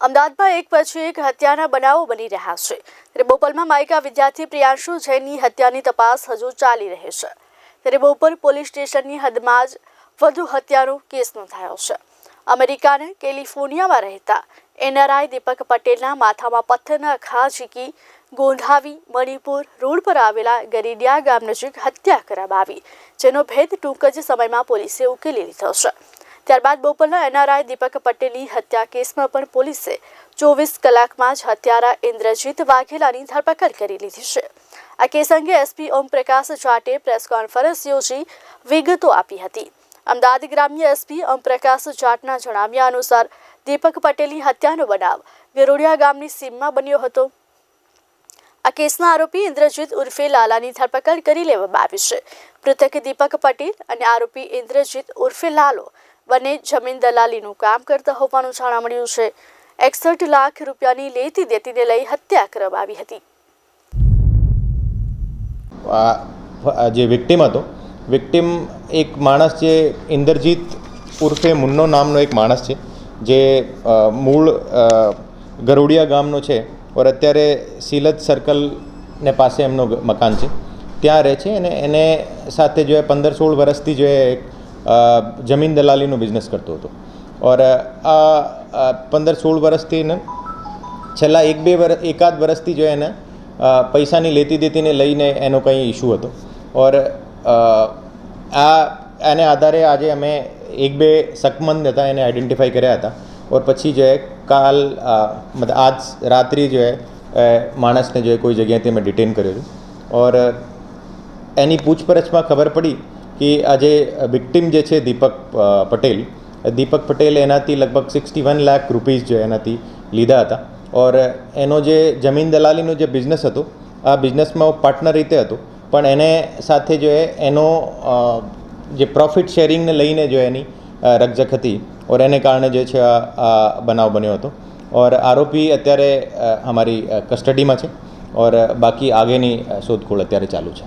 અમદાવાદમાં એક પછી એક હત્યાના બનાવો બની રહ્યા છે. ત્યારે બોપલમાં માયકા વિદ્યાર્થી પ્રિયાંશુ જૈનની હત્યાની તપાસ હજુ ચાલી રહી છે. ત્યારે બોપલ પોલીસ સ્ટેશનની હદમાં જ વધુ હત્યાનો કેસ નોંધાયો છે. અમેરિકાને કેલિફોર્નિયામાં રહેતા એનઆરઆઈ દીપક પટેલના માથામાં પથ્થરના ઘા ઝીકી ગોંધાવી મણિપુર રોડ પર આવેલા ગરીડિયા ગામ નજીક હત્યા કરવામાં આવી, જેનો ભેદ ટૂંક જ સમયમાં પોલીસે ઉકેલી લીધો છે. ત્યારબાદ બોપલના એનઆરઆઈ દીપક પટેલની હત્યા કેસમાં પણ પોલીસે ચોવીસ કલાકમાં જ હત્યારા ઇન્દ્રજીત વાઘેલાની ધરપકડ કરી લીધી છે. આ કેસ અંગે એસપી ઓમપ્રકાશ જાટે પ્રેસ કોન્ફરન્સ યોજી વિગતો આપી હતી. અમદાવાદ ગ્રામ્ય એસપી ઓમપ્રકાશ જાટના જણાવ્યા અનુસાર દીપક પટેલની હત્યાનો બનાવ ગરોડિયા ગામની સીમમાં બન્યો હતો. આ કેસના આરોપી ઇન્દ્રજીત ઉર્ફે લાલાની ધરપકડ કરી લેવામાં આવી છે. મૃતક દીપક પટેલ અને આરોપી ઇન્દ્રજીત ઉર્ફે લાલો બંને જમીન દલાલીનું કામ કરતા હોવાનું જાણવા મળ્યું છે. એકસઠ લાખ રૂપિયાની લેતી દેતીને લઈ હત્યા કરવામાં આવી હતી. જે વિક્ટિમ હતો, વિક્ટિમ એક માણસ જે ઇન્દ્રજીત ઉર્ફે મુન્નો નામનો એક માણસ છે, જે મૂળ ગરુડિયા ગામનો છે ઓર અત્યારે સિલજ સર્કલને પાસે એમનો મકાન છે. ત્યાં રહે છે અને એને સાથે જો એ પંદર સોળ વર્ષથી જો જમીન દલાલીનો બિઝનેસ કરતો હતો. ઓર આ પંદર સોળ વર્ષથી એને છેલ્લા એક બે વર્ષ એકાદ વર્ષથી જો એને પૈસાની લેતી દેતીને લઈને એનો કંઈ ઇશ્યુ હતો. ઓર આ એને આધારે આજે અમે એક બે શકમંદ હતા એને આઈડેન્ટિફાઈ કર્યા હતા. ઓર પછી જો કાલ મતલબ આજ રાત્રિ જો એ માણસને જો કોઈ જગ્યાએથી અમે ડિટેન કર્યો છે. ઓર, એની પૂછપરછમાં ખબર પડી કે આજે વિક્ટિમ જે છે દીપક પટેલ દીપક પટેલે એનાથી લગભગ સિક્સટી વન લાખ રૂપીઝ જે એનાથી લીધા હતા. ઓર એનો જે જમીન દલાલીનો જે બિઝનેસ હતો આ બિઝનેસમાં પાર્ટનર રીતે હતો પણ એને સાથે જો એનો જે પ્રોફિટ શેરિંગને લઈને જો એની રકઝક હતી ઓર એને કારણે જે છે આ બનાવ બન્યો હતો. ઓર આરોપી અત્યારે અમારી કસ્ટડીમાં છે ઓર બાકી આગળની અ, શોધખોળ અત્યારે ચાલુ છે.